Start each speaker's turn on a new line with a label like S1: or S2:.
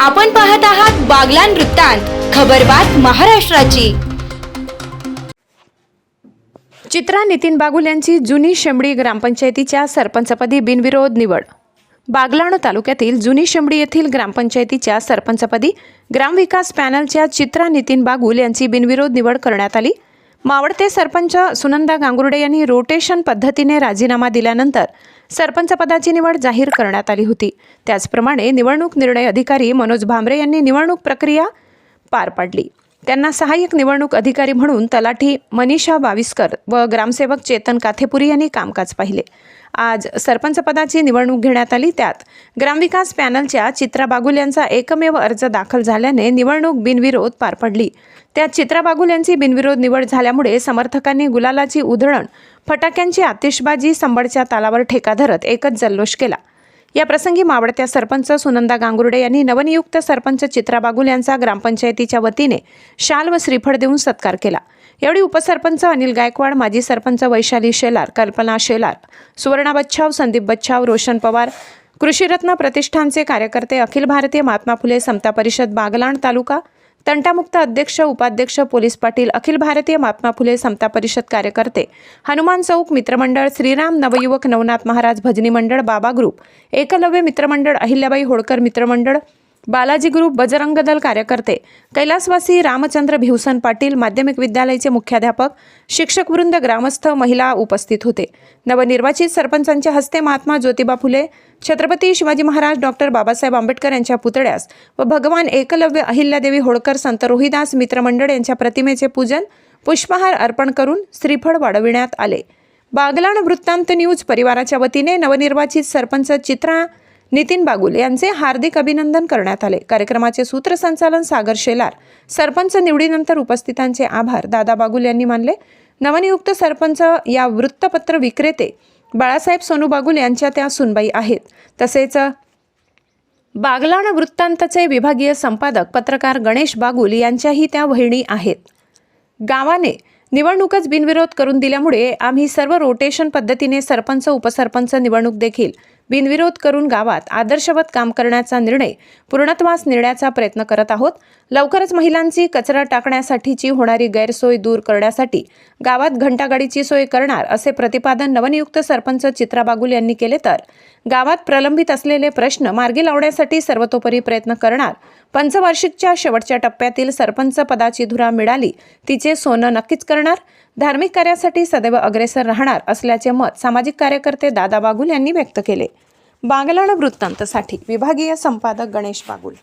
S1: आपण पाहत आहात बागलान वृत्तांत खबरबात महाराष्ट्राची.
S2: चित्रा नितीन बागुल यांची जुनी शेंबडी ग्रामपंचायतीच्या सरपंचपदी बिनविरोध निवड. बागलाण तालुक्यातील जुनी शेंबडी येथील ग्रामपंचायतीच्या सरपंचपदी ग्रामविकास पॅनलच्या चित्रा नितीन बागुल यांची बिनविरोध निवड करण्यात आली. मावळते सरपंच सुनंदा गांगुर्डे यांनी रोटेशन पद्धतीने राजीनामा दिल्यानंतर सरपंचपदाची निवड जाहीर करण्यात आली होती. त्याचप्रमाणे निवडणूक निर्णय अधिकारी मनोज भामरे यांनी निवडणूक प्रक्रिया पार पाडली. त्यांना सहाय्यक निवडणूक अधिकारी म्हणून तलाठी मनीषा बाविस्कर व ग्रामसेवक चेतन काथेपुरी यांनी कामकाज पाहिले. आज सरपंचपदाची निवडणूक घेण्यात आली. त्यात ग्रामविकास पॅनलच्या चित्रा बागुल यांचा एकमेव अर्ज दाखल झाल्याने निवडणूक बिनविरोध पार पडली. त्यात चित्रा बागुल यांची बिनविरोध निवड झाल्यामुळे समर्थकांनी गुलालाची उधळण फटाक्यांची आतिषबाजी संबळच्या तालावर ठेका धरत एकच जल्लोष केला. या प्रसंगी मावळत्या सरपंच सुनंदा गांगुर्डे यांनी नवनियुक्त सरपंच चित्रा बागुल यांचा ग्रामपंचायतीच्या वतीने शाल व श्रीफळ देऊन सत्कार केला. यावेळी उपसरपंच अनिल गायकवाड माजी सरपंच वैशाली शेलार कल्पना शेलार सुवर्णा बच्छाव संदीप बच्छाव रोशन पवार कृषीरत्न प्रतिष्ठानचे कार्यकर्ते अखिल भारतीय महात्मा फुले समता परिषद बागलाण तालुका तंटामुक्त अध्यक्ष उपाध्यक्ष पोलीस पाटील अखिल भारतीय महात्मा फुले समता परिषद कार्यकर्ते हनुमान चौक मित्रमंडळ श्रीराम नवयुवक नवनाथ महाराज भजनी मंडळ बाबा ग्रुप एकलव्य मित्रमंडळ अहिल्याबाई होळकर मित्रमंडळ बालाजी ग्रुप बजरंग दल कार्यकर्ते कैलासवासी रामचंद्र भिवसन पाटील माध्यमिक विद्यालयाचे मुख्याध्यापक शिक्षकवृंद ग्रामस्थ महिला उपस्थित होते. नवनिर्वाचित सरपंचांच्या हस्ते महात्मा ज्योतिबा फुले छत्रपती शिवाजी महाराज डॉक्टर बाबासाहेब आंबेडकर यांच्या पुतळ्यास व भगवान एकलव्य अहिल्यादेवी होळकर संत रोहिदास मित्रमंडळ यांच्या प्रतिमेचे पूजन पुष्पहार अर्पण करून श्रीफळ वाढविण्यात आले. बागलाण वृत्तांत न्यूज परिवाराच्या वतीने नवनिर्वाचित सरपंच चित्रा नितीन बागुल यांचे हार्दिक अभिनंदन करण्यात आले. कार्यक्रमाचे सूत्रसंचालन सागर शेलार. सरपंच निवडीनंतर उपस्थितांचे आभार दादा बागुल यांनी मानले. नवनियुक्त सरपंच या वृत्तपत्र विक्रेते बाळासाहेब सोनू बागुल यांच्या त्या सुनबाई आहेत. तसेच बागलाण वृत्तांतचे विभागीय संपादक पत्रकार गणेश बागुल यांच्याही त्या वहिणी आहेत. गावाने निवडणूकच बिनविरोध करून दिल्यामुळे आम्ही सर्व रोटेशन पद्धतीने सरपंच उपसरपंच निवडणूक देखील बिनविरोध करून गावात आदर्शवत काम करण्याचा निर्णय पूर्णत्वास नेण्याचा प्रयत्न करत आहोत. लवकरच महिलांची कचरा टाकण्यासाठीची होणारी गैरसोय दूर करण्यासाठी गावात घंटागाडीची सोय करणार असे प्रतिपादन नवनियुक्त सरपंच चित्रा बागुल यांनी केले तर गावात प्रलंबित असलेले प्रश्न मार्गी लावण्यासाठी सर्वतोपरी प्रयत्न करणार. पंचवार्षिकच्या शेवटच्या टप्प्यातील सरपंच पदाची धुरा मिळाली तिचे सोनं नक्कीच करणार. धार्मिक कार्यासाठी सदैव अग्रेसर राहणार असल्याचे मत सामाजिक कार्यकर्ते दादा बागुल यांनी व्यक्त केले. बागलाण वृत्तांतसाठी विभागीय संपादक गणेश बागुल.